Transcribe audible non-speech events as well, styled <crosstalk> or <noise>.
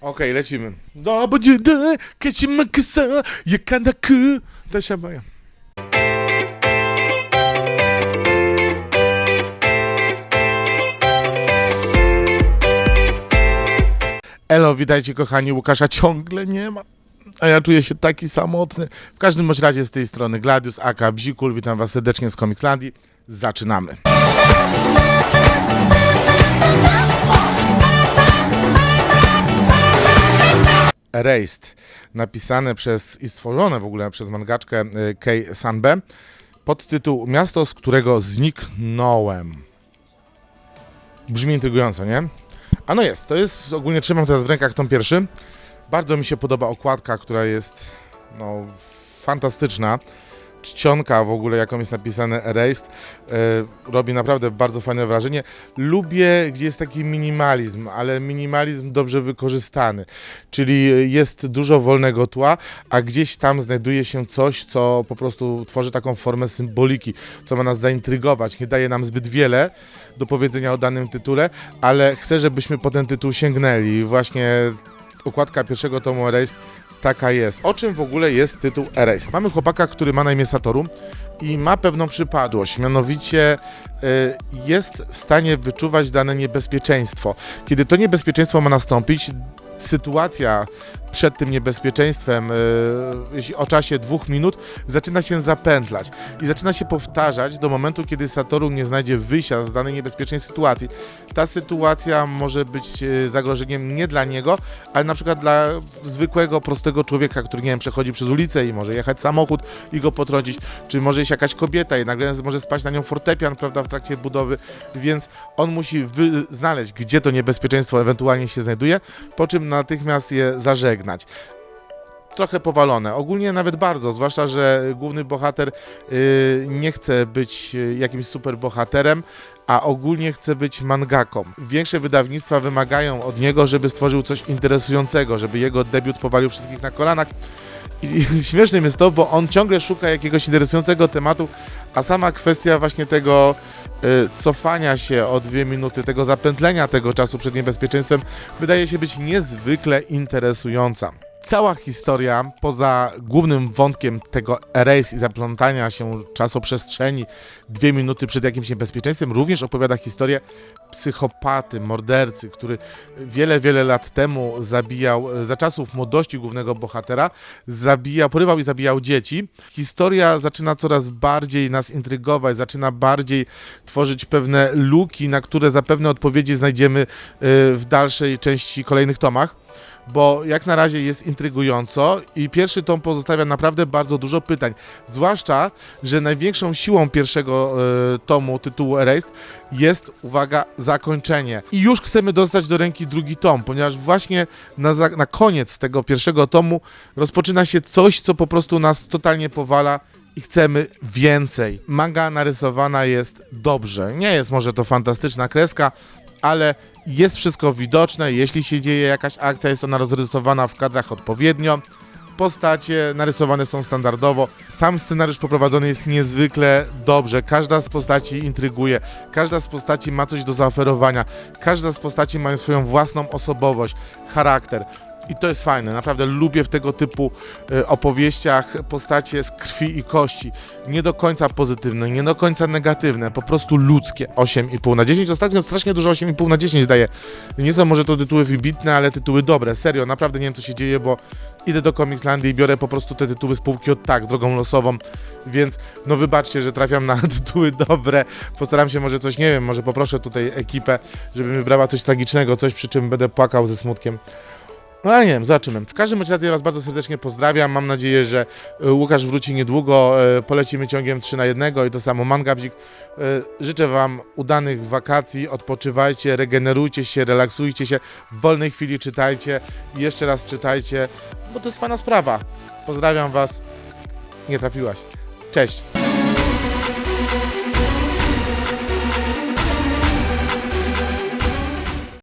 Okej, lecimy. Dobry, kesimakasa, yakanaku. To się boję. Elo, witajcie kochani, Łukasza ciągle nie ma. A ja czuję się taki samotny. W każdym bądź razie z tej strony Gladius, aka Bzikul. Witam was serdecznie z Comicslandii. Zaczynamy. Erased, napisane przez i stworzone w ogóle przez mangaczkę y, Kei Sanbe, pod tytuł Miasto, z którego zniknąłem. Brzmi intrygująco, nie? A no jest, to jest, ogólnie trzymam teraz w rękach tą pierwszy. Bardzo mi się podoba okładka, która jest, no, fantastyczna. Czcionka w ogóle, jaką jest napisane Erased, e, robi naprawdę bardzo fajne wrażenie. Lubię, gdzie jest taki minimalizm, ale minimalizm dobrze wykorzystany. Czyli jest dużo wolnego tła, a gdzieś tam znajduje się coś, co po prostu tworzy taką formę symboliki, co ma nas zaintrygować. Nie daje nam zbyt wiele do powiedzenia o danym tytule, ale chcę, żebyśmy po ten tytuł sięgnęli. Właśnie okładka pierwszego tomu Erased taka jest. O czym w ogóle jest tytuł Erased? Mamy chłopaka, który ma na imię Satoru i ma pewną przypadłość, mianowicie y, jest w stanie wyczuwać dane niebezpieczeństwo. Kiedy to niebezpieczeństwo ma nastąpić, sytuacja przed tym niebezpieczeństwem, jeśli o czasie dwóch minut, zaczyna się zapętlać i zaczyna się powtarzać do momentu, kiedy Satoru nie znajdzie wyjścia z danej niebezpiecznej sytuacji. Ta sytuacja może być y, zagrożeniem nie dla niego, ale na przykład dla zwykłego, prostego człowieka, który, nie wiem, przechodzi przez ulicę i może jechać samochód i go potrącić, czy może jest jakaś kobieta i nagle może spaść na nią fortepian, prawda, w trakcie budowy, więc on musi znaleźć, gdzie to niebezpieczeństwo ewentualnie się znajduje, po czym natychmiast je zażegnać. Trochę powalone, ogólnie nawet bardzo, zwłaszcza, że główny bohater yy, nie chce być yy, jakimś super bohaterem, a ogólnie chce być mangaką. Większe wydawnictwa wymagają od niego, żeby stworzył coś interesującego, żeby jego debiut powalił wszystkich na kolanach. I, <laughs> śmiesznym jest to, bo on ciągle szuka jakiegoś interesującego tematu, a sama kwestia właśnie tego y, cofania się o dwie minuty, tego zapętlenia tego czasu przed niebezpieczeństwem, wydaje się być niezwykle interesująca. Cała historia, poza głównym wątkiem tego erase i zaplątania się czasoprzestrzeni dwie minuty przed jakimś niebezpieczeństwem, również opowiada historię psychopaty, mordercy, który wiele, wiele lat temu zabijał, za czasów młodości głównego bohatera, zabijał, porywał i zabijał dzieci. Historia zaczyna coraz bardziej nas intrygować, zaczyna bardziej tworzyć pewne luki, na które zapewne odpowiedzi znajdziemy y, w dalszej części kolejnych tomach bo jak na razie jest intrygująco i pierwszy tom pozostawia naprawdę bardzo dużo pytań. Zwłaszcza, że największą siłą pierwszego e, tomu tytułu Erased jest, uwaga, zakończenie. I już chcemy dostać do ręki drugi tom, ponieważ właśnie na, na koniec tego pierwszego tomu rozpoczyna się coś, co po prostu nas totalnie powala i chcemy więcej. Manga narysowana jest dobrze. Nie jest może to fantastyczna kreska, ale jest wszystko widoczne. Jeśli się dzieje jakaś akcja, jest ona rozrysowana w kadrach odpowiednio. Postacie narysowane są standardowo. Sam scenariusz poprowadzony jest niezwykle dobrze. Każda z postaci intryguje. Każda z postaci ma coś do zaoferowania. Każda z postaci ma swoją własną osobowość, charakter. I to jest fajne, naprawdę lubię w tego typu e, opowieściach postacie z krwi i kości. Nie do końca pozytywne, nie do końca negatywne, po prostu ludzkie. 8,5 na 10. Ostatnio strasznie dużo 8,5 na 10 daje. Nie są może to tytuły wybitne, ale tytuły dobre. Serio, naprawdę nie wiem co się dzieje, bo idę do Comicslandii i biorę po prostu te tytuły z półki od tak, drogą losową, więc no wybaczcie, że trafiam na <laughs> tytuły dobre. Postaram się może coś, nie wiem, może poproszę tutaj ekipę, żeby mi wybrała coś tragicznego, coś przy czym będę płakał ze smutkiem. No ale nie wiem, zobaczymy. W każdym razie Was bardzo serdecznie pozdrawiam. Mam nadzieję, że e, Łukasz wróci niedługo. e, Polecimy ciągiem 3 na 1 i to samo Mangabzik. E, Życzę Wam udanych wakacji, odpoczywajcie, regenerujcie się, relaksujcie się, w wolnej chwili czytajcie jeszcze raz czytajcie, bo to jest fajna sprawa. Pozdrawiam Was. Nie trafiłaś. Cześć.